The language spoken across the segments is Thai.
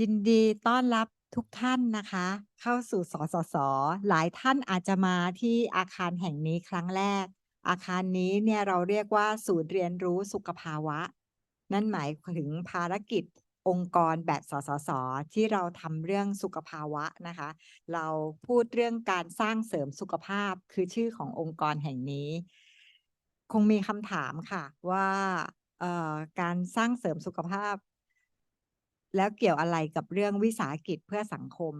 ยินดีต้อนรับทุกท่านนะคะ เข้าสู่สสส หลายท่านอาจจะมาที่อาคารแห่งนี้ครั้งแรก อาคารนี้เนี่ยเราเรียกว่าศูนย์เรียนรู้สุขภาวะ นั่นหมายถึงภารกิจองค์กรแบบสสส ที่เราทำเรื่องสุขภาวะนะคะ เราพูดเรื่องการสร้างเสริมสุขภาพคือชื่อขององค์กรแห่งนี้ คงมีคำถามค่ะว่าการสร้างเสริมสุขภาพ แล้วเกี่ยวอะไรกับเรื่องวิสาหกิจเพื่อสังคม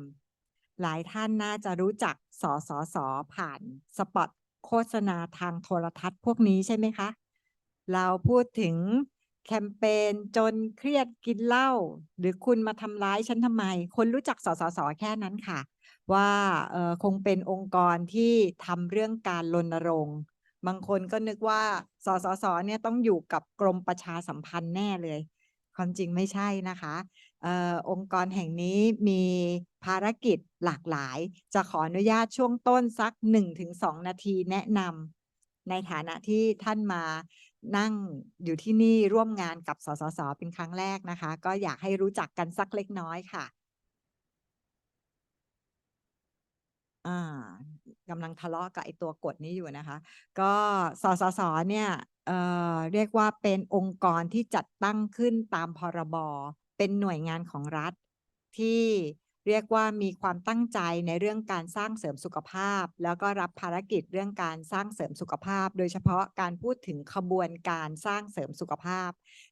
หลายท่านน่าจะรู้จักสสส.ผ่านสปอตโฆษณาทางโทรทัศน์พวกนี้ใช่ไหมคะ เราพูดถึงแคมเปญจนเครียดกินเหล้าหรือคุณมาทำร้ายฉันทำไม คนรู้จักสสส.แค่นั้นค่ะ ว่าคงเป็นองค์กรที่ทำเรื่องการรณรงค์บางคนก็นึกว่าสสส.เนี่ยต้องอยู่กับกรมประชาสัมพันธ์แน่เลย ความจริงไม่ใช่นะคะออองค์กรแห่งนี้มีภารกิจหลากหลาย จะขออนุญาตช่วงต้นสัก 1-2 นาทีแนะนำในฐานะที่ท่านมานั่งอยู่ที่นี่ร่วมงานกับสสส.เป็นครั้งแรกนะคะ ก็อยากให้รู้จักกันสักเล็กน้อยค่ะอา กำลังทะเลาะกับไอ้ตัวกดนี้อยู่นะคะ ก็สสส.เนี่ยเอ่อเรียกว่าเป็นองค์กรที่จัดตั้งขึ้นตามพรบ.เป็นหน่วยงานของรัฐ ที่เรียกว่ามีความตั้งใจในเรื่องการสร้างเสริมสุขภาพ แล้วก็รับภารกิจเรื่องการสร้างเสริมสุขภาพ โดยเฉพาะการพูดถึงขบวนการสร้างเสริมสุขภาพ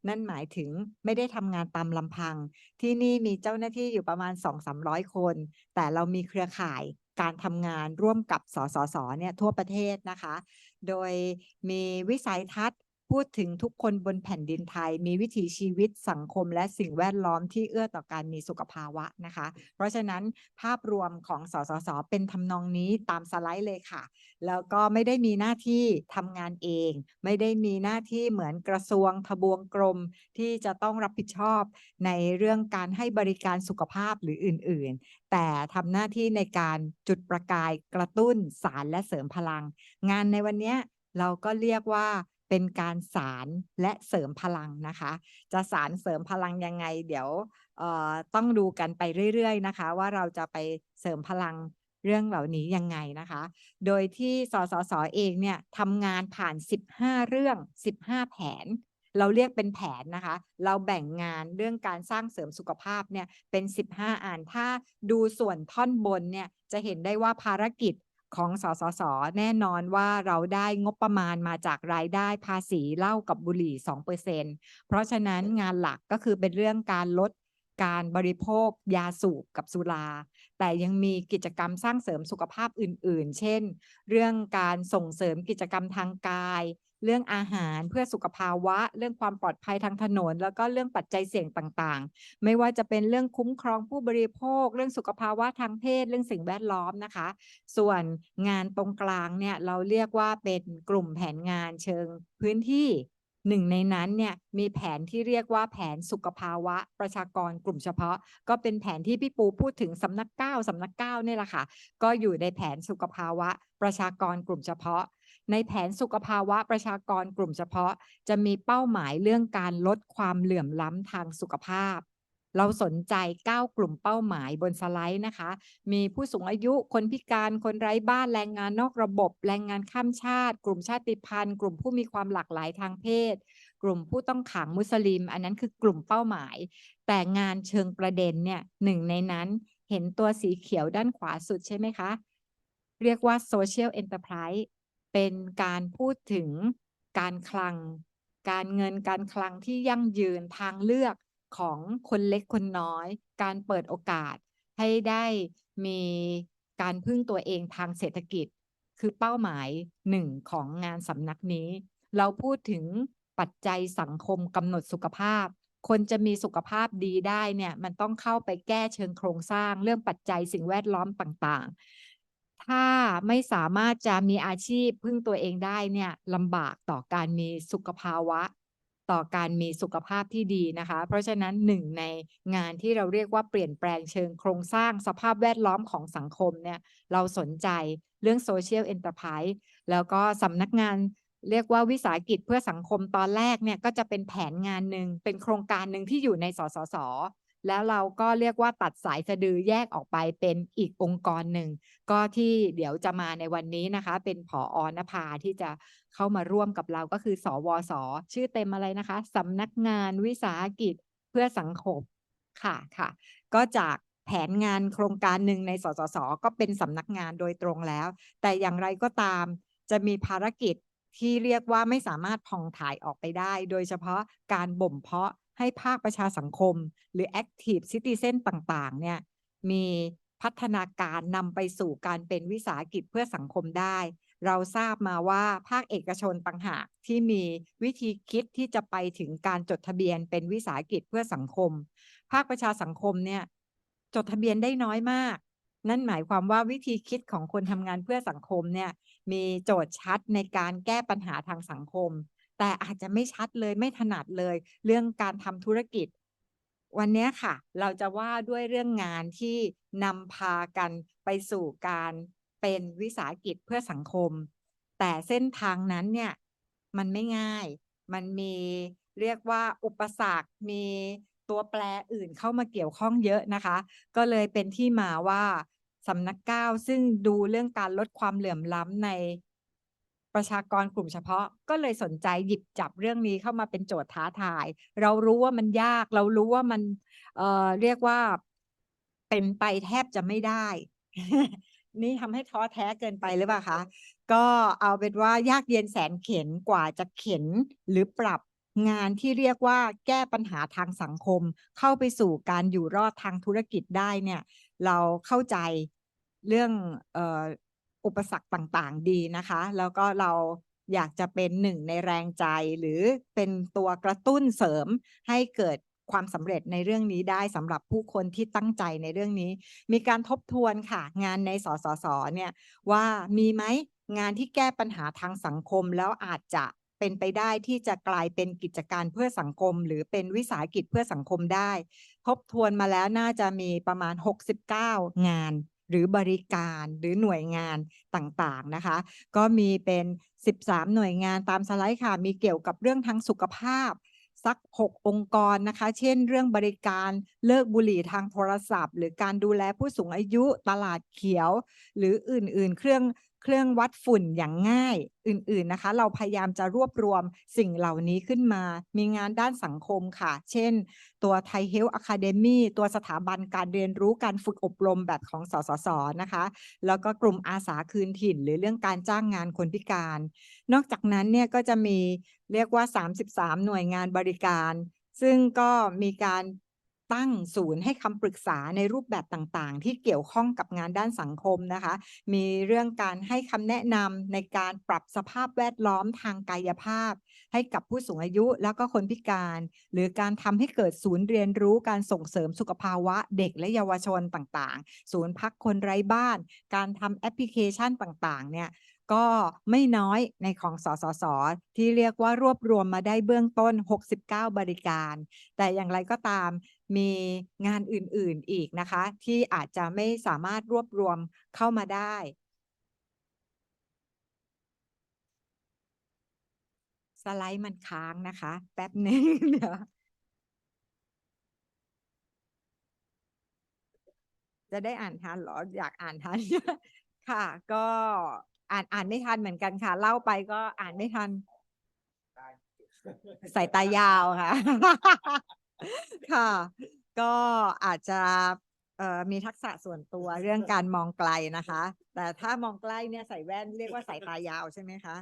นั่นหมายถึงไม่ได้ทำงานตามลำพัง ที่นี่มีเจ้าหน้าที่อยู่ประมาณ 2-300 คน แต่เรามีเครือข่าย การทำงานร่วมกับสสส.เนี่ยทั่วประเทศนะคะ โดยมีวิสัยทัศน์ พูดถึงทุกคนบนแผ่นดินไทย มีวิถีชีวิตสังคมและสิ่งแวดล้อมที่เอื้อต่อการมีสุขภาวะนะคะ เพราะฉะนั้นภาพรวมของสสส.เป็นทำนองนี้ตามสไลด์เลยค่ะ แล้วก็ไม่ได้มีหน้าที่ทำงานเอง ไม่ได้มีหน้าที่เหมือนกระทรวงทบวงกรม ที่จะต้องรับผิดชอบในเรื่องการให้บริการสุขภาพหรืออื่น ๆ แต่ทำหน้าที่ในการจุดประกายกระตุ้นสานและเสริมพลัง งานในวันนี้เราก็เรียกว่า เป็นการสานและเสริมพลังนะคะ จะสานเสริมพลังยังไง เดี๋ยวต้องดูกันไปเรื่อยๆนะคะ ว่าเราจะไปเสริมพลังเรื่องเหล่านี้ยังไงนะคะ โดยที่สสส.เองเนี่ยทำงานผ่าน 15 เรื่อง 15 แผน เราเรียกเป็นแผนนะคะ เราแบ่งงานเรื่องการสร้างเสริมสุขภาพเนี่ยเป็น 15อันถ้าดูส่วนท่อนบนเนี่ยจะเห็นได้ว่าภารกิจ ของสสส.แน่นอนว่าเราได้งบประมาณมาจากรายได้ภาษีเหล้ากับบุหรี่ 2%เพราะฉะนั้นงานหลักก็คือเป็นเรื่องการลดการบริโภค ยาสูบกับสุรา แต่ยังมีกิจกรรมสร้างเสริมสุขภาพอื่น ๆ เช่น เรื่องการส่งเสริมกิจกรรมทางกาย เรื่องอาหารเพื่อสุขภาวะ เรื่องความปลอดภัยทางถนน แล้วก็เรื่องปัจจัยเสี่ยงต่างๆ ไม่ว่าจะเป็นเรื่องคุ้มครองผู้บริโภค เรื่องสุขภาวะทางเพศ เรื่องสิ่งแวดล้อมนะคะ ส่วนงานตรงกลางเนี่ยเราเรียกว่าเป็นกลุ่มแผนงานเชิงพื้นที่หนึ่งในนั้นเนี่ยมีแผนที่เรียกว่าแผนสุขภาวะประชากรกลุ่มเฉพาะ ก็เป็นแผนที่พี่ปูพูดถึงสำนัก9สำนัก9เนี่ยแหละค่ะ ก็อยู่ในแผนสุขภาวะประชากรกลุ่มเฉพาะ ในแผนสุขภาวะประชากรกลุ่มเฉพาะ จะมีเป้าหมายเรื่องการลดความเหลื่อมล้ำทางสุขภาพ เราสนใจ 9 กลุ่มเป้าหมายบนสไลด์นะคะ มีผู้สูงอายุ คนพิการคนไร้บ้านแรงงานนอกระบบ แรงงานข้ามชาติ กลุ่มชาติพันธุ์ กลุ่มผู้มีความหลากหลายทางเพศ กลุ่มผู้ต้องขังมุสลิม อันนั้นคือกลุ่มเป้าหมาย แต่งานเชิงประเด็นเนี่ยหนึ่งในนั้นเห็นตัวสีเขียวด้านขวาสุดใช่ไหมคะ เรียกว่า Social Enterprise เป็นการพูดถึงการคลัง การเงินการคลังที่ยั่งยืนทางเลือกของคนเล็กคนน้อย การเปิดโอกาสให้ได้มีการพึ่งตัวเองทางเศรษฐกิจ คือเป้าหมายหนึ่งของงานสำนักนี้ เราพูดถึงปัจจัยสังคมกำหนดสุขภาพ คนจะมีสุขภาพดีได้เนี่ยมันต้องเข้าไปแก้เชิงโครงสร้างเรื่องปัจจัยสิ่งแวดล้อมต่าง ถ้าไม่สามารถจะมีอาชีพพึ่งตัวเองได้เนี่ยลำบากต่อการมีสุขภาวะ ต่อการมีสุขภาพที่ดีนะคะ เพราะฉะนั้นหนึ่งในงานที่เราเรียกว่าเปลี่ยนแปลงเชิงโครงสร้างสภาพแวดล้อมของสังคมเนี่ยเราสนใจเรื่อง Social Enterprise แล้วก็สำนักงานเรียกว่าวิสาหกิจเพื่อสังคมตอนแรกเนี่ยก็จะเป็นแผนงานหนึ่งเป็นโครงการหนึ่งที่อยู่ในสสส แล้วเราก็เรียกว่าตัดสายสะดือแยกออกไปเป็นอีกองค์กรหนึ่ง ก็ที่เดี๋ยวจะมาในวันนี้นะคะ เป็นผออนภาที่จะเข้ามาร่วมกับเราก็คือ สวส ชื่อเต็มอะไรนะคะสำนักงานวิสาหกิจเพื่อสังคมค่ะค่ะ ก็จากแผนงานโครงการหนึ่งในสสส ก็เป็นสำนักงานโดยตรงแล้ว แต่อย่างไรก็ตามจะมีภารกิจที่เรียกว่าไม่สามารถผ่องถ่ายออกไปได้ โดยเฉพาะการบ่มเพาะ ให้ภาคประชาสังคม หรือ Active Citizen ต่างๆ เนี่ยมีพัฒนาการนำไปสู่การเป็นวิสาหกิจเพื่อสังคมได้ เราทราบมาว่าภาคเอกชนต่างหากที่มีวิธีคิดที่จะไปถึงการจดทะเบียนเป็นวิสาหกิจเพื่อสังคม ภาคประชาสังคมเนี่ยจดทะเบียนได้น้อยมาก นั่นหมายความว่าวิธีคิดของคนทำงานเพื่อสังคมเนี่ยมีโจทย์ชัดในการแก้ปัญหาทางสังคม แต่อาจจะไม่ชัดเลยไม่ถนัดเลย เรื่องการทำธุรกิจ วันนี้ค่ะ เราจะว่าด้วยเรื่องงานที่นำพากันไปสู่การเป็นวิสาหกิจเพื่อสังคม แต่เส้นทางนั้นเนี่ยมันไม่ง่าย มันมีเรียกว่าอุปสรรค มีตัวแปรอื่นเข้ามาเกี่ยวข้องเยอะนะคะ ก็เลยเป็นที่มาว่าสำนักก้าวซึ่งดูเรื่องการลดความเหลื่อมล้ำใน ประชากรกลุ่มเฉพาะก็เลยสนใจหยิบจับเรื่องนี้เข้ามาเป็นโจทย์ท้าทาย เรารู้ว่ามันยาก เรารู้ว่ามันเอ่อเรียกว่าเป็นไปแทบจะไม่ได้ นี่ทำให้ท้อแท้เกินไปหรือเปล่าคะก็เอาเป็นว่ายากเย็นแสนเข็ญกว่าจะเข็นหรือปรับงานที่เรียกว่าแก้ปัญหาทางสังคม เข้าไปสู่การอยู่รอดทางธุรกิจได้เนี่ย เราเข้าใจเรื่องเอ่อ อุปสรรคต่างๆ ดีนะคะ แล้วก็เราอยากจะเป็นหนึ่งในแรงใจ หรือเป็นตัวกระตุ้นเสริมให้เกิดความสำเร็จในเรื่องนี้ได้สำหรับผู้คนที่ตั้งใจในเรื่องนี้ มีการทบทวนค่ะ งานในสสสเนี่ยว่ามีไหมงานที่แก้ปัญหาทางสังคมแล้วอาจจะเป็นไปได้ที่จะกลายเป็นกิจการเพื่อสังคม หรือเป็นวิสาหกิจเพื่อสังคมได้ ทบทวนมาแล้วน่าจะมีประมาณ 69 งาน หรือบริการหรือหน่วยงานต่างๆนะคะ ก็มีเป็น 13 หน่วยงานตามสไลด์ค่ะ มีเกี่ยวกับเรื่องทางสุขภาพสัก 6 องค์กรนะคะ เช่น เรื่องบริการเลิกบุหรี่ทางโทรศัพท์ หรือการดูแลผู้สูงอายุตลาดเขียว หรืออื่นๆ เครื่องเครื่องวัดฝุ่นอย่างง่ายอื่นๆนะคะ เราพยายามจะรวบรวมสิ่งเหล่านี้ขึ้นมา มีงานด้านสังคมค่ะ เช่น ตัว Thai Health Academy ตัวสถาบันการเรียนรู้การฝึกอบรมแบบของสสสนะคะ แล้วก็กลุ่มอาสาคืนถิ่น หรือเรื่องการจ้างงานคนพิการ นอกจากนั้นเนี่ยก็จะมีเรียกว่า 33 หน่วยงานบริการ ซึ่งก็มีการ ตั้งศูนย์ให้คำปรึกษาในรูปแบบต่างๆ ที่เกี่ยวข้องกับงานด้านสังคมนะคะ มีเรื่องการให้คำแนะนำในการปรับสภาพแวดล้อมทางกายภาพ ให้กับผู้สูงอายุแล้วก็คนพิการ หรือการทำให้เกิดศูนย์เรียนรู้การส่งเสริมสุขภาวะเด็กและเยาวชนต่างๆ ศูนย์พักคนไร้บ้าน การทำแอปพลิเคชันต่างๆ เนี่ย ก็ไม่น้อยในของสสส ที่เรียกว่ารวบรวมมาได้เบื้องต้น 69 บริการ แต่อย่างไรก็ตามมีงานอื่นๆอีกนะคะ ที่อาจจะไม่สามารถรวบรวมเข้ามาได้ สไลด์มันค้างนะคะ แป๊บหนึ่งเดี๋ยวจะได้อ่านทันหรอ?อยากอ่านทันค่ะ ก็ อ่านอ่านไม่ทันเหมือนกันค่ะ เล่าไปก็อ่านไม่ทันสายตายาวค่ะ ค่ะ ก็อาจจะเอ่อมีทักษะส่วนตัวเรื่องการมองไกลนะคะ แต่ถ้ามองใกล้เนี่ยใส่แว่นเรียกว่าสายตายาวใช่ไหมคะ?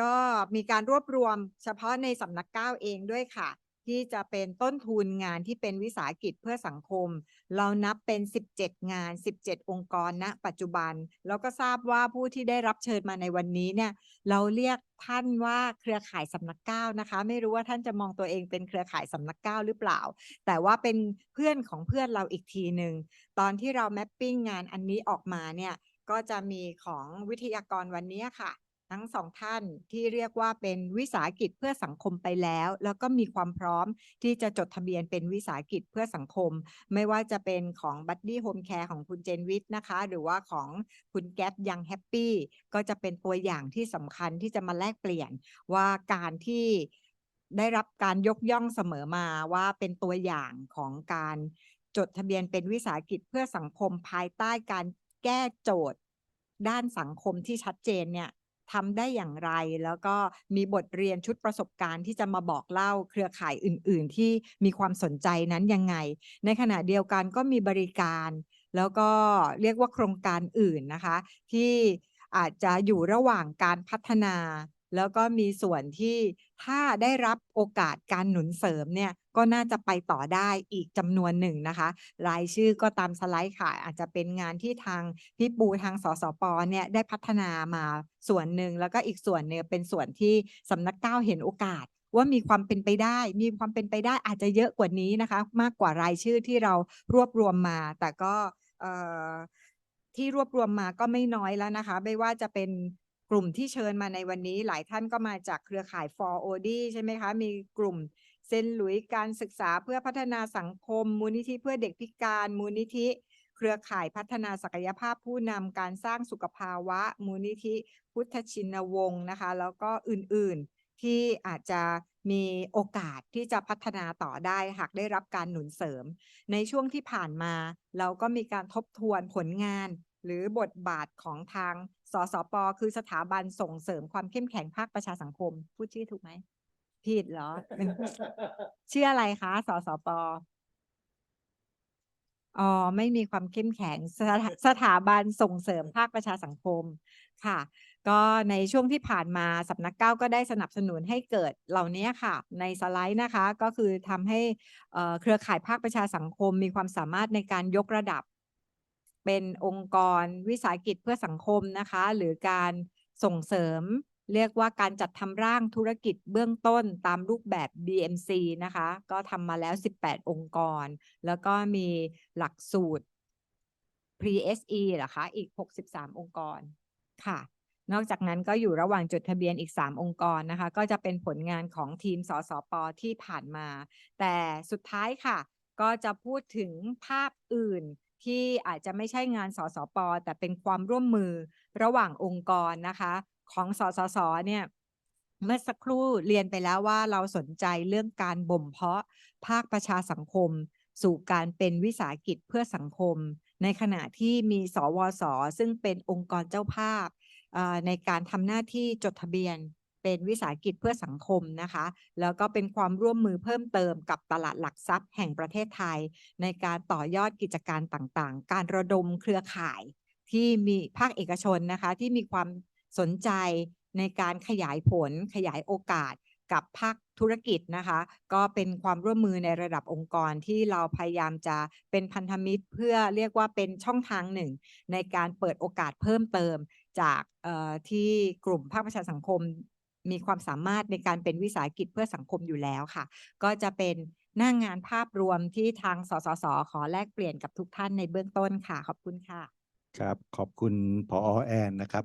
ก็มีการรวบรวมเฉพาะในสำนักก้าวเองด้วยค่ะ ที่จะเป็นต้นทุนงานที่เป็นวิสาหกิจเพื่อสังคม เรานับเป็น 17 งาน 17 องค์กรณปัจจุบัน แล้วก็ทราบว่าผู้ที่ได้รับเชิญมาในวันนี้เนี่ย เราเรียกท่านว่าเครือข่ายสำนักก้าวนะคะ ไม่รู้ว่าท่านจะมองตัวเองเป็นเครือข่ายสำนักก้าวหรือเปล่า แต่ว่าเป็นเพื่อนของเพื่อนเราอีกทีหนึ่งตอนที่เรา mapping งานอันนี้ออกมาเนี่ยก็จะมีของวิทยากรวันนี้ค่ะ ทั้ง2ท่านที่เรียกว่าเป็นวิสาหกิจเพื่อสังคมไปแล้ว แล้วก็มีความพร้อมที่จะจดทะเบียนเป็นวิสาหกิจเพื่อสังคม ไม่ว่าจะเป็นของ Buddy Home Care ของคุณเจนวิทนะคะ หรือว่าของคุณแก๊ป Young Happy ก็จะเป็นตัวอย่างที่สำคัญที่จะมาแลกเปลี่ยนว่าการที่ได้รับการยกย่องเสมอมาว่าเป็นตัวอย่างของการจดทะเบียนเป็นวิสาหกิจเพื่อสังคมภายใต้การแก้โจทย์ ด้านสังคมที่ชัดเจนเนี่ย ทำได้อย่างไร แล้วก็มีบทเรียนชุดประสบการณ์ที่จะมาบอกเล่าเครือข่ายอื่น ๆ ที่มีความสนใจนั้นยังไง ในขณะเดียวกันก็มีบริการ แล้วก็เรียกว่าโครงการอื่นนะคะ ที่อาจจะอยู่ระหว่างการพัฒนา แล้วก็มีส่วนที่ถ้าได้รับโอกาสการหนุนเสริมเนี่ยก็น่าจะไปต่อได้อีกจำนวนหนึ่งนะคะ รายชื่อก็ตามสไลด์ค่ะ อาจจะเป็นงานที่ทางพี่ปูทางสสปเนี่ยได้พัฒนามาส่วนหนึ่ง แล้วก็อีกส่วนเนี่ยเป็นส่วนที่สำนักเก้าเห็นโอกาสว่ามีความเป็นไปได้ มีความเป็นไปได้อาจจะเยอะกว่านี้นะคะ มากกว่ารายชื่อที่เรารวบรวมมา แต่ก็ที่รวบรวมมาก็ไม่น้อยแล้วนะคะ ไม่ว่าจะเป็น กลุ่มที่เชิญมาในวันนี้หลายท่านก็มาจากเครือข่าย for OD ใช่ไหมคะ มีกลุ่มเซนหลุยการศึกษาเพื่อพัฒนาสังคม มูลนิธิเพื่อเด็กพิการ มูลนิธิ เครือข่ายพัฒนาศักยภาพผู้นำการสร้างสุขภาวะ มูลนิธิ พุทธชินวงศ์นะคะ แล้วก็อื่นๆที่อาจจะมีโอกาสที่จะพัฒนาต่อได้หากได้รับการหนุนเสริม ในช่วงที่ผ่านมา เราก็มีการทบทวนผลงาน หรือบทบาทของทางสสปคือสถาบันส่งเสริมความเข้มแข็งภาคประชาสังคม พูดชื่อถูกไหมผิดเหรอชื่ออะไรคะสสปอ๋อไม่มีความเข้มแข็งสถาสถาบันส่งเสริมภาคประชาสังคมค่ะ ก็ในช่วงที่ผ่านมาสำนักเก้าก็ได้สนับสนุนให้เกิดเหล่านี้ค่ะ ในสไลด์นะคะ ก็คือทำให้เอ่อเครือข่ายภาคประชาสังคม มีความสามารถในการยกระดับ เป็นองค์กรวิสาหกิจเพื่อสังคมนะคะ หรือการส่งเสริม เรียกว่าการจัดทำร่างธุรกิจเบื้องต้นตามรูปแบบ BMC นะคะ ก็ทำมาแล้ว 18 องค์กร แล้วก็มีหลักสูตร Pre-SE เหรอคะ อีก 63 องค์กรค่ะ นอกจากนั้นก็อยู่ระหว่างจดทะเบียนอีก 3 องค์กรนะคะ ก็จะเป็นผลงานของทีมสสปที่ผ่านมา แต่สุดท้ายค่ะ ก็จะพูดถึงภาพอื่น ที่อาจจะไม่ใช่งานสสป แต่เป็นความร่วมมือระหว่างองค์กรนะคะ ของสสสเนี่ยเมื่อสักครู่เรียนไปแล้วว่าเราสนใจเรื่องการบ่มเพาะภาคประชาสังคม สู่การเป็นวิสาหกิจเพื่อสังคม ในขณะที่มีสวสซึ่งเป็นองค์กรเจ้าภาพในการทำหน้าที่จดทะเบียน เป็นวิสาหกิจเพื่อสังคมนะคะ แล้วก็เป็นความร่วมมือเพิ่มเติมกับตลาดหลักทรัพย์แห่งประเทศไทย ในการต่อยอดกิจการต่างๆ การระดมเครือข่ายที่มีภาคเอกชนนะคะที่มีความสนใจในการขยายผลขยายโอกาสกับภาคธุรกิจนะคะ ก็เป็นความร่วมมือในระดับองค์กรที่เราพยายามจะเป็นพันธมิตร เพื่อเรียกว่าเป็นช่องทางหนึ่ง ในการเปิดโอกาสเพิ่มเติมจากที่กลุ่มภาคประชาสังคม มีความสามารถในการเป็นวิสาหกิจเพื่อสังคมอยู่แล้วค่ะ ก็จะเป็นหน้างงานภาพรวมที่ทางสสส ขอแลกเปลี่ยนกับทุกท่านในเบื้องต้นค่ะ ขอบคุณค่ะ ครับ ขอบคุณพอแอนนะครับ